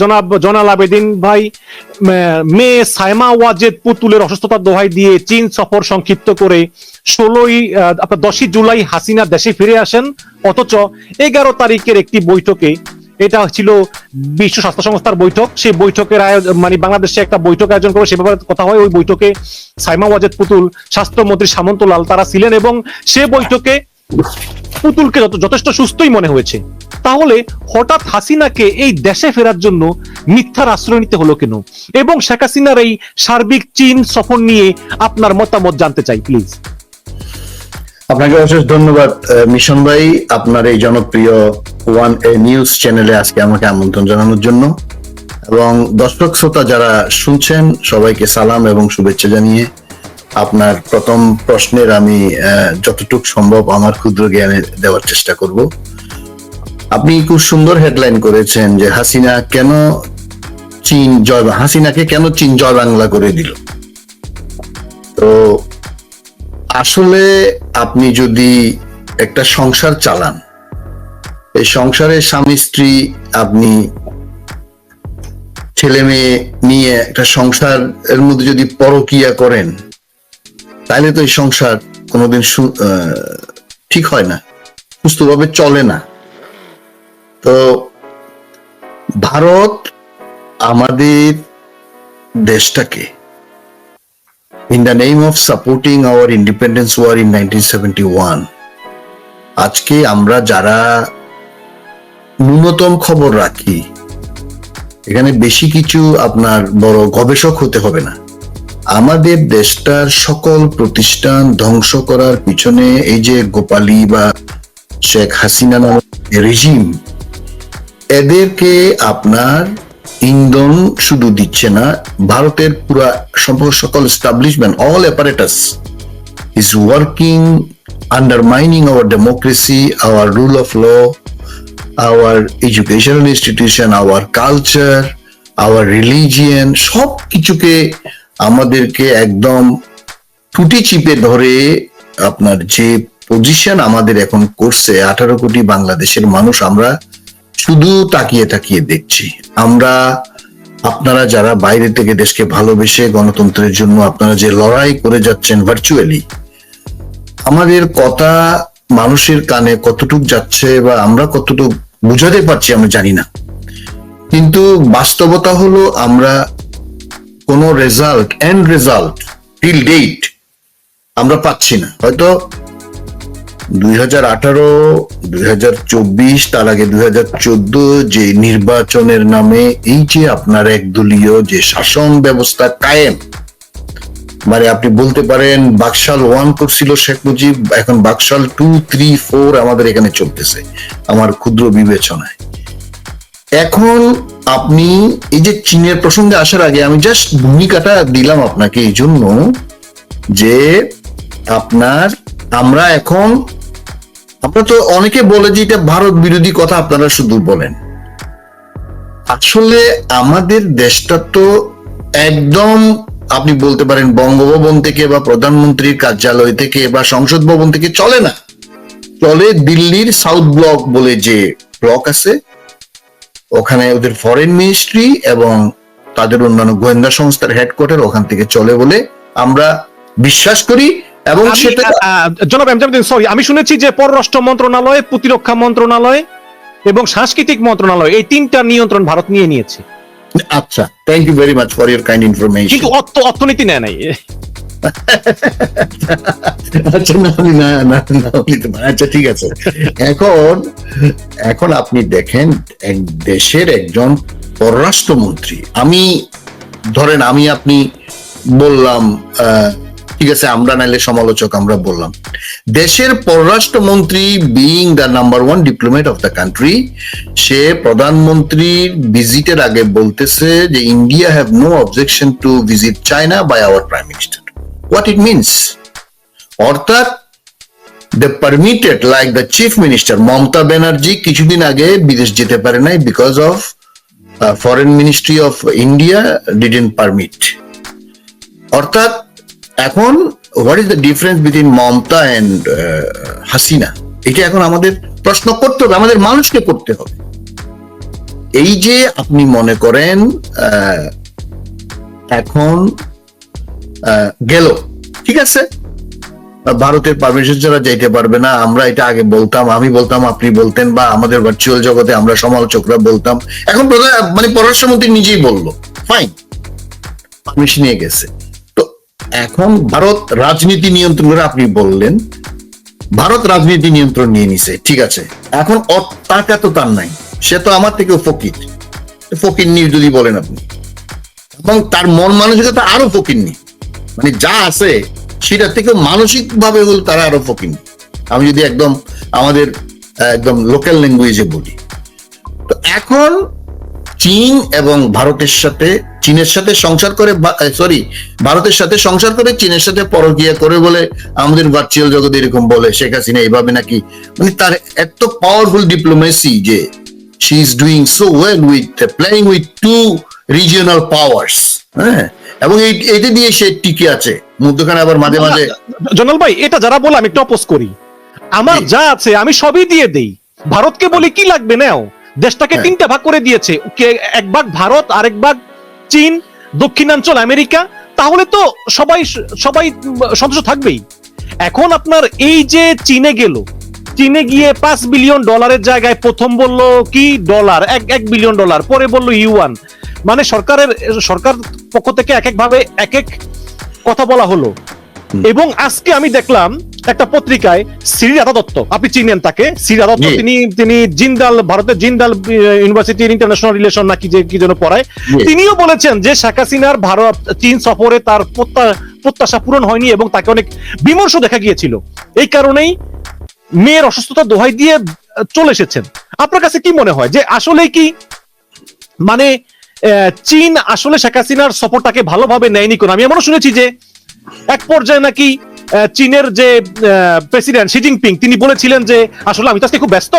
জনাব জনাল আবেদিন ভাই মেয়ে সাইমা ওয়াজেদ পুতুলের দোহাই দিয়ে চীন সফর সংক্ষিপ্ত করে ষোলোই আপনার দশই জুলাই হাসিনা দেশে ফিরে আসেন। অথচ এগারো তারিখের একটি বৈঠকে, এটা ছিল বিশ্ব স্বাস্থ্য সংস্থার বৈঠক, সেই বৈঠকের আয়োজন মানে বাংলাদেশে একটা বৈঠক আয়োজন করে, সে ব্যাপারে কথা হয়, ওই বৈঠকে সাইমা ওয়াজেদ পুতুল স্বাস্থ্যমন্ত্রী সামন্ত লাল তারা ছিলেন এবং সে বৈঠকে পুতুলকে যথেষ্ট সুস্থই মনে হয়েছে, তাহলে হঠাৎ হাসিনাকে এই দেশে ফেরার জন্য মিথ্যার আশ্রয় নিতে হলো কেন? এবং শেখ হাসিনার এই সার্বিক চীন সফর নিয়ে আপনার মতামত জানতে চাই প্লিজ আপনাকে অশেষ ধন্যবাদ মিশন ভাই, আপনার এই জনপ্রিয় ওয়ান এ নিউজ চ্যানেলে আজকে আমাকে আমন্ত্রণ জানানোর জন্য। এবং দর্শক, শ্রোতা যারা শুনছেন, সবাইকে সালাম এবং শুভেচ্ছা জানিয়ে আপনার প্রথম প্রশ্নের আমি যতটুকু সম্ভব আমার ক্ষুদ্র জ্ঞানে দেওয়ার চেষ্টা করব। আপনি খুব সুন্দর হেডলাইন করেছেন যে হাসিনা কেন চীন জয় হাসিনাকে কেন চীন জয় বাংলা করে দিল? তো আসলে আপনি যদি একটা সংসার চালান, এই সংসারে স্বামী, স্ত্রী, আপনি ছেলে মেয়ে নিয়ে একটা সংসার এর মধ্যে যদি পরকিয়া করেন তাহলে তো এই সংসার কোনোদিন ঠিক হয় না, সুস্থভাবে চলে না। তো ভারত আমাদের দেশটাকে in the name of supporting our independence war in 1971 আজকে আমরা যারা ন্যূনতম খবর রাখি, এখানে বেশি কিছু আপনার বড় গবেষক হতে হবে না। আমাদের দেশটার সকল প্রতিষ্ঠান ধ্বংস করার পিছনে এই যে গোপালী বা শেখ হাসিনা নামক রেজিম, এদেরকে আপনার ইন্ধন শুধু দিচ্ছে না, ভারতের পুরা সকল establishment all apparatus is working undermining our democracy our rule of law our educational institution our culture our religion সব কিছুকে আমাদেরকে একদম টুটি চিপে ধরে আপনার যে পজিশন আমাদের এখন করছে, আঠারো কোটি বাংলাদেশের মানুষ, আমরা শুধু তাকিয়ে তাকিয়ে দেখছি। আমরা, আপনারা যারা বাইরে থেকে দেশকে ভালোবেসে গণতন্ত্রের জন্য আপনারা যে লড়াই করে যাচ্ছেন ভার্চুয়ালি আমাদের কথা মানুষের কানে কতটুক যাচ্ছে বা আমরা কতটুক বুঝাতে পারছি, আমরা জানি না। কিন্তু বাস্তবতা হলো, আমরা কোনো result end result till date আমরা পাচ্ছি না। হয়তো দুই হাজার আঠারো, দুই হাজার চব্বিশ, তার আগে দুই হাজার চোদ্দ, যে নির্বাচনের নামে এই যে আপনার একদলীয় যে শাসন ব্যবস্থা কায়েম মানে আপনি বলতে পারেন বাকশাল ওয়ান করছিল শেখ মুজিব, এখন বাকশাল টু থ্রি ফোর আমাদের এখানে চলতেছে, আমার ক্ষুদ্র বিবেচনায়। এখন আপনি এই যে চীনের প্রসঙ্গে আসার আগে আমি জাস্ট ভূমিকাটা দিলাম আপনাকে এই জন্য যে আপনার, আমরা এখন, আপনারা তো অনেকে বলে যে এটা ভারত বিরোধী কথা, আপনারা শুধু বলেন। আসলে আমাদের দেশটা তো একদম, আপনি বলতে পারেন বঙ্গভবন থেকে বা প্রধানমন্ত্রীর কার্যালয় থেকে বা সংসদ ভবন থেকে চলে না। চলে দিল্লির সাউথ ব্লক বলে যে ব্লক আছে ওখানে ওদের ফরেন মিনিস্ট্রি এবং তাদের অন্যান্য গোয়েন্দা সংস্থার হেডকোয়ার্টার ওখান থেকে চলে বলে আমরা বিশ্বাস করি এবং সেটা জনাব এমজামুদ্দিন সরি আমি শুনেছি যে পররাষ্ট্র মন্ত্রণালয় প্রতিরক্ষা মন্ত্রণালয় এবং সাংস্কৃতিক মন্ত্রণালয় এই তিনটা নিয়ন্ত্রণ ভারত নিয়ে নিয়েছে। আচ্ছা thank you very much for your kind information কিন্তু অর্থ অর্থনীতি নেয় নাই। আচ্ছা না না না আচ্ছা ঠিক আছে এখন এখন আপনি দেখেন, এক দেশের একজন পররাষ্ট্রমন্ত্রী। আমি, ধরেন আমি আপনি বললাম ঠিক আছে, আমরা নাইলে সমালোচক, আমরা বললাম, দেশের পররাষ্ট্রমন্ত্রী being the number one diplomat of the country সে প্রধানমন্ত্রীর ভিজিটের আগে বলতেছে যে India have no objection to visit China by our prime minister what it means অর্থাৎ they permitted like the chief minister Mamata Banerjee কিছুদিন আগে বিদেশ যেতে পারে নাই because of foreign ministry of India didn't permit অর্থাৎ এখন what is the difference between Mamata and Hasina? এটা এখন আমাদের প্রশ্ন করতে হবে আমাদের মানুষকে করতে হবে। এই যে আপনি মনে করেন আহ, এখন গেল। ঠিক আছে? ভারতের পারমিশন ছাড়া যাইতে পারবে না। আমরা এটা আগে বলতাম, আমি বলতাম, আপনি বলতেন, বা আমাদের ভার্চুয়াল জগতে আমরা সমালোচকরা বলতাম। এখন প্রধান মানে পররাষ্ট্রমন্ত্রী নিজেই বলল। ফাইন পারমিশন নিয়ে গেছে। তো এখন ভারত রাজনীতি নিয়ন্ত্রণ করে আপনি বললেন, ভারত রাজনীতি নিয়ন্ত্রণ নিয়ে নিছে, ঠিক আছে। এখন টাকা তো তার নাই। সে তো আমার থেকেও ফকির। ফকির নিয়ে যদি বলেন আপনি। এবং তার মন মানসিকতা আরও ফকির নি মানে যা আছে, সেটা থেকে মানসিক ভাবে হল তারা আরও ফকির। আমি যদি একদম আমাদের একদম লোকাল ল্যাঙ্গুয়েজে বলি। তো এখন চীন এবং ভারতের সাথে, চীনের সাথে সংসার করে সরি ভারতের সাথে সংসার করে, চীনের সাথে পরকিয়া করে বলে আমাদের ভার্চুয়াল জগতে এরকম বলে শেখ হাসিনা এইভাবে নাকি মানে তার এত পাওয়ারফুল ডিপ্লোমেসি যে she is doing so well with playing with two regional powers হ্যাঁ এবং এই- এইটা দিয়ে সে টিকে আছে। মধ্যখানে আবার মাঝে মাঝে জনাল ভাই এটা যারা বলে আমি একটু অপোজ করি। আমার যা আছে আমি সবই দিয়ে দেই। ভারতকে বলি কি লাগবে নাও? দেশটাকে হ্যাঁ। তিনটা ভাগ করে দিয়েছে। এক ভাগ ভারত আরেক ভাগ চীন দক্ষিণাঞ্চল আমেরিকা। তাহলে তো সবাই সবাই সন্তুষ্ট থাকবেই। এখন আপনার এই যে চীনে গেল চীনে গিয়ে পাঁচ বিলিয়ন ডলারের জায়গায় প্রথম বলল কি? ডলার এক এক বিলিয়ন ডলার পরে বলল ইউয়ান মানে সরকারের সরকার পক্ষ থেকে এক এক ভাবে এক এক কথা বলা হলো। এবং আজকে আমি দেখলাম একটা পত্রিকায় শ্রী রাধা দত্ত আপনি চিনেন তাকে? শ্রী রাধা দত্ত তিনি তিনি জিন্দাল ভারতের জিন্দাল ইউনিভার্সিটি ইন্টারন্যাশনাল রিলেশন নাকি যে কি যেন পড়ায়। তিনিও বলেছেন যে শেখ হাসিনার ভারত চীন সফরে তার প্রত্যা- প্রত্যাশা পূরণ হয়নি এবং তাকে অনেক বিমর্ষ দেখা গিয়েছিল। এই কারণেই মেয়ের অসুস্থতা দোহাই দিয়ে চলে এসেছেন। আপনার কাছে কি মনে হয়? যে আসলে কি মানে চীন আসলে শেখ হাসিনার সফরটাকে ভালোভাবে নেয়নি কোন। আমি এমনও শুনেছি যে এক পর্যায়ে নাকি চীনের যে প্রেসিডেন্ট শি জিনপিং, তিনি বলেছিলেন যে, আসলে আমি তো আজকে খুব ব্যস্ত।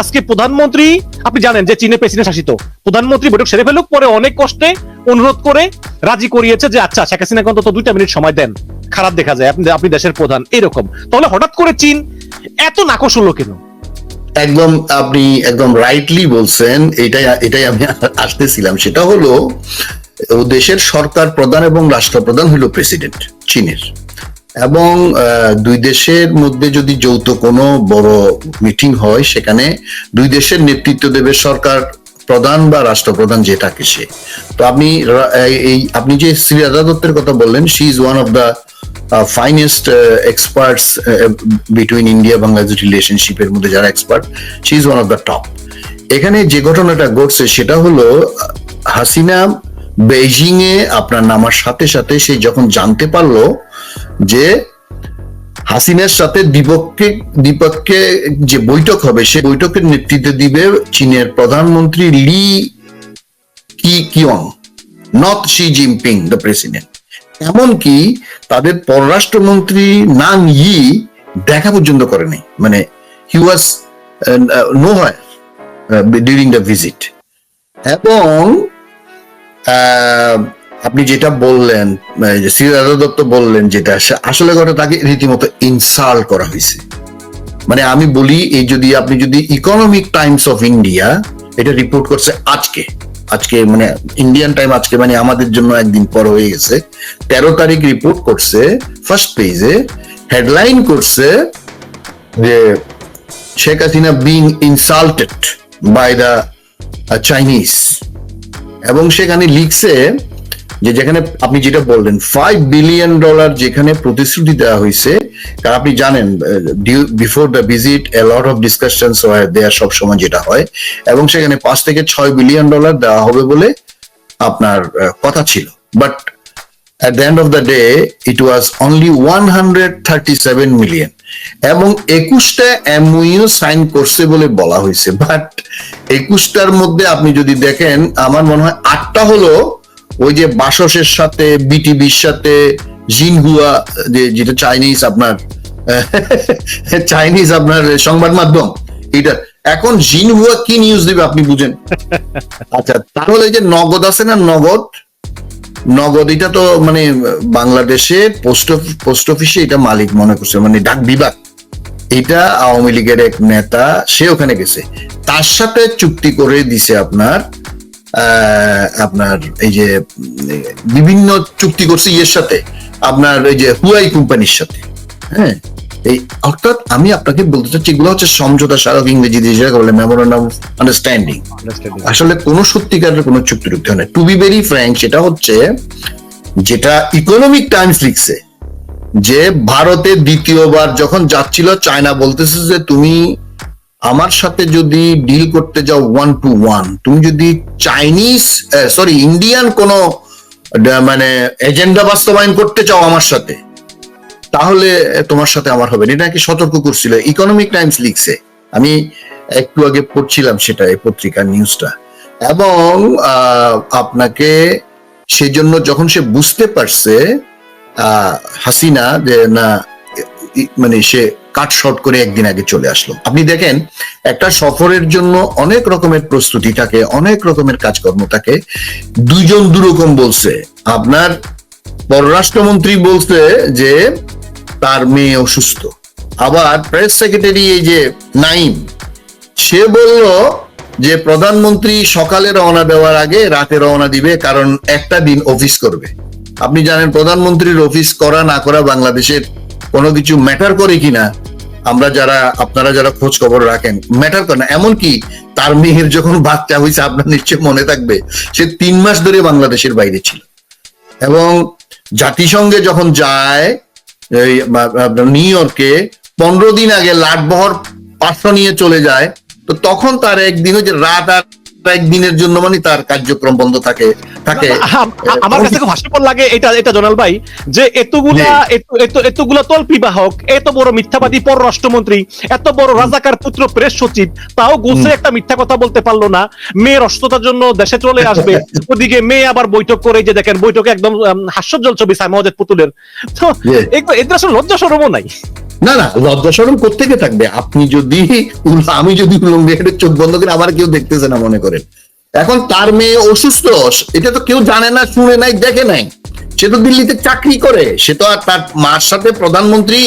আজকে প্রধানমন্ত্রী, আপনি জানেন যে চীনের প্রেসিডেন্ট শাসিত। প্রধানমন্ত্রী বৈঠক সেরে ফেলুক, পরে অনেক কষ্টে অনুরোধ করে রাজি করিয়েছে যে আচ্ছা শেখ হাসিনাকে অন্তত দুইটা মিনিট সময় দেন। খারাপ দেখা যায়, আপনি আপনি দেশের প্রধান, এরকম। তাহলে হঠাৎ করে চীন এত নাকশ হলো কেন? একদম আপনি একদম রাইটলি বলছেন, এটাই এটাই আমি আসতেছিলাম। সেটা হলো দেশের সরকার প্রধান এবং রাষ্ট্রপ্রধান হলো প্রেসিডেন্ট চীনের। এবং দুই দেশের মধ্যে যদি যৌথ কোনো বড় মিটিং হয়, সেখানে দুই দেশের নেতৃত্ব দেবে সরকার প্রধান বা রাষ্ট্রপ্রধান যেটাকে সে। তো আপনি এই- আপনি যে শ্রী রাধা দত্তের কথা বললেন she is one of the finest experts between India Bangladesh রিলেশনশিপের মধ্যে যারা expert she is one of the top এখানে যে ঘটনাটা ঘটছে সেটা হলো, হাসিনা বেজিং এ আপনার নামার সাথে সাথে সে যখন জানতে পারল যে হাসিনার সাথে দ্বিপক্ষে দ্বিপক্ষে যে বৈঠক হবে, সে বৈঠকের নেতৃত্ব দিবে চীনের প্রধানমন্ত্রী Li Keqiang not Xi Jinping the president এমনকি তাদের পররাষ্ট্রমন্ত্রী নাং ই দেখা পর্যন্ত করেনি। মানে he was nowhere during the visit এবং আহ, আপনি যেটা বললেন আহ, যে শ্রী রাধা দত্ত বললেন যেটা আসলে করে তাকে রীতিমতো ইনসাল্ট করা হয়েছে। মানে আমি বলি এই যদি আপনি যদি ইকোনমিক টাইমস অফ ইন্ডিয়া এটা রিপোর্ট করছে আজকে আজকে মানে ইন্ডিয়ান টাইম আজকে মানে আমাদের জন্য একদিন পর হয়ে গেছে। তেরো তারিখ রিপোর্ট করছে ফার্স্ট পেজে হেডলাইন করছে যে Sheikh Hasina being insulted by the Chinese এবং সেখানে লিখছে যে যেখানে আপনি যেটা বললেন ফাইভ বিলিয়ন ডলার যেখানে প্রতিশ্রুতি দেওয়া হয়েছে কারণ আপনি জানেন before the visit a lot of discussion দেওয়ার সব সময় যেটা হয়। এবং সেখানে পাঁচ থেকে ছয় বিলিয়ন ডলার দেওয়া হবে বলে আপনার কথা ছিল। But at the end of the day, it was only 137 million এবং একুশটা এমইউ সাইন করছে বলে বলা হয়েছে। বাট একুশটার মধ্যে আপনি যদি দেখেন, আমার মনে হয় আটটা হলো ওই যে বাসসের সাথে বিটিভির সাথে জিনহুয়া যে যেটা চাইনিজ আপনার চাইনিজ আপনার সংবাদ মাধ্যম এটা। এখন জিনহুয়া কি নিউজ দিবে আপনি বুঝেন। আচ্ছা তাহলে যে নগদ আছে না নগদ? নগদ এটা তো মানে বাংলাদেশে পোস্ট পোস্ট অফিসে এটা মালিক মনে করছে মানে ডাক বিভাগ। এটা আওয়ামী লীগের এক নেতা সে ওখানে গেছে। তার সাথে চুক্তি করে দিছে আপনার আহ, আপনার এই যে বিভিন্ন চুক্তি করছে ইয়ের সাথে। আপনার এই যে হুয়াই কোম্পানির সাথে হ্যাঁ? এই অর্থাৎ আমি আপনাকে বলতে চাচ্ছি এগুলো হচ্ছে সমঝোতা স্মারক ইংরেজি যেটা বলে মেমোরেন্ডাম আন্ডারস্ট্যান্ডিং আসলে কোন সত্যিকারের কোন চুক্তি টুক্তি হয় না। টু বি ভেরি ফ্র্যাঙ্ক সেটা হচ্ছে যেটা ইকোনমিক টাইমস লিখছে যে ভারতে দ্বিতীয়বার যখন যাচ্ছিল চায়না বলতেছে যে তুমি আমার সাথে যদি ডিল করতে যাও ওয়ান টু ওয়ান তুমি যদি চাইনিজ সরি ইন্ডিয়ান কোন মানে এজেন্ডা বাস্তবায়ন করতে চাও আমার সাথে, তাহলে তোমার সাথে আমার হবে। এটা নাকি সতর্ক করছিল ইকোনমিক টাইমস লিখছে আমি একটু আগে পড়ছিলাম সেটা এই পত্রিকার নিউজটা এবং আপনাকে সেই জন্য যখন সে বুঝতে পারছে হাসিনা যে না মানে সে কাট শর্ট করে একদিন আগে চলে আসলো। আপনি দেখেন, একটা সফরের জন্য অনেক রকমের প্রস্তুতি থাকে, অনেক রকমের কাজকর্ম থাকে। দুইজন দুরকম বলছে। আপনার পররাষ্ট্রমন্ত্রী বলছে যে, তার মেয়ে অসুস্থ। আবার প্রেস সেক্রেটারি এই যে নাইম, সে বলল যে, প্রধানমন্ত্রী সকালে রওনা দেওয়ার আগে রাতে রওনা দিবে, কারণ একটা দিন অফিস করবে। আপনি জানেন, প্রধানমন্ত্রীর অফিস করা না করা বাংলাদেশের কোনো কিছু ম্যাটার করে কিনা? আমরা যারা, আপনারা যারা খোঁজ খবর রাখেন ম্যাটার করে না। এমনকি তার মেয়ের যখন বাচ্চা হয়েছে, আপনার নিশ্চয় মনে থাকবে, সে তিন মাস ধরে বাংলাদেশের বাইরে ছিল। এবং জাতিসংঘে যখন যায় নিউ ইয়র্কে, পনেরো দিন আগে লাটবহর পাঁচশো নিয়ে চলে যায়, তো তখন তার একদিন হচ্ছে রাত আর একদিনের জন্য মানে তার কার্যক্রম বন্ধ থাকে থাকে। আ- আমার কাছে খুব হাস্যকর লাগে এটা এটা জোনাল ভাই যে এতগুলা এত- এত- এতগুলা তল্পি বাহক এত বড় মিথ্যাবাদী পররাষ্ট্রমন্ত্রী এত বড় রাজাকার পুত্র প্রেস সচিব তাও গোসে একটা মিথ্যা কথা বলতে পারল না। মেয়ের অসুস্থতার জন্য দেশে চলে আসবে। ওদিকে মেয়ে আবার বৈঠক করে যে দেখেন বৈঠকে একদম হাস্যজ্জ্বল ছবি সাইমাওয়াজেদ পুতুলের। তো. এগুলো- এদের আসলে লজ্জা সরমও নাই। না না, লজ্জা সরম কোথেকে থাকবে? আপনি যদি আমি যদি উলঙ্গে চোখ বন্ধ করে আমার কেউ দেখতেছে না মনে করেন এখন তার মেয়ে অসুস্থ, এটা তো কেউ জানে না, শুনে নাই, দেখে নাই। সে তো দিল্লিতে চাকরি করে, সে তো আর তার মার সাথে প্রধানমন্ত্রী,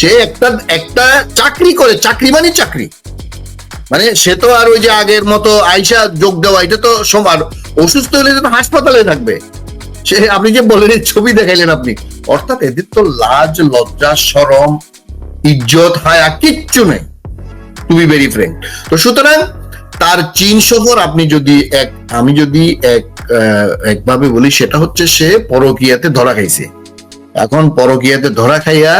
সে একটা একটা চাকরি করে, চাকরি মানে চাকরি। মানে সে তো আর ওই যে আগের মতো আইসা যোগ দেওয়া, এটা তো সবার অসুস্থ হলে তো হাসপাতালে থাকবে। সে, আপনি যে এই ছবি দেখাইলেন আপনি। অর্থাৎ এদের তো লাজ, লজ্জা, সরম ইজ্জত হায়া কিচ্ছু নেই টু বি ভেরি ফ্রেঙ্ক তো সুতরাং তার চীন সফর আপনি যদি এক, আমি যদি এক একভাবে বলি, সেটা হচ্ছে সে পরকিয়াতে ধরা খাইছে। এখন পরকিয়াতে ধরা খাইয়া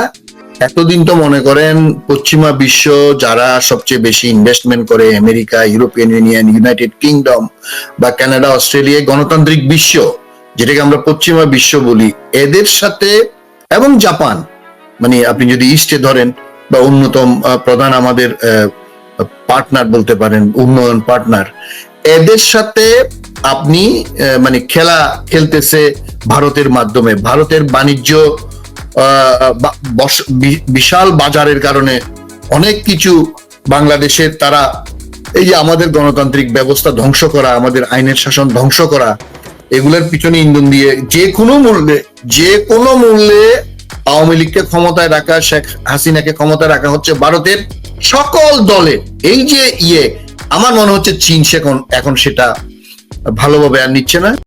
এতদিন তো মনে করেন পশ্চিমা বিশ্ব যারা সবচেয়ে বেশি ইনভেস্টমেন্ট করে, America, European Union, United Kingdom বা কানাডা, অস্ট্রেলিয়া, গণতান্ত্রিক বিশ্ব, যেটাকে আমরা পশ্চিমা বিশ্ব বলি, এদের সাথে এবং জাপান মানে আপনি যদি ইস্টে ধরেন বা অন্যতম প্রধান আমাদের পার্টনার বলতে পারেন, উন্নয়ন পার্টনার এদের সাথে আপনি মানে খেলা খেলতেছে ভারতের মাধ্যমে। ভারতের বাণিজ্য বিশাল বাজারের কারণে অনেক কিছু বাংলাদেশের তারা এই যে আমাদের গণতান্ত্রিক ব্যবস্থা ধ্বংস করা, আমাদের আইনের শাসন ধ্বংস করা, এগুলোর পিছনে ইন্ধন দিয়ে যে কোনো মূল্যে, যে কোনো মূল্যে আওয়ামী লীগকে ক্ষমতায় রাখা, শেখ হাসিনাকে ক্ষমতায় রাখা হচ্ছে ভারতের সকল দলে। এই যে ইয়ে আমার মনে হচ্ছে চীন সে এখন সেটা ভালোভাবে আর নিচ্ছে না।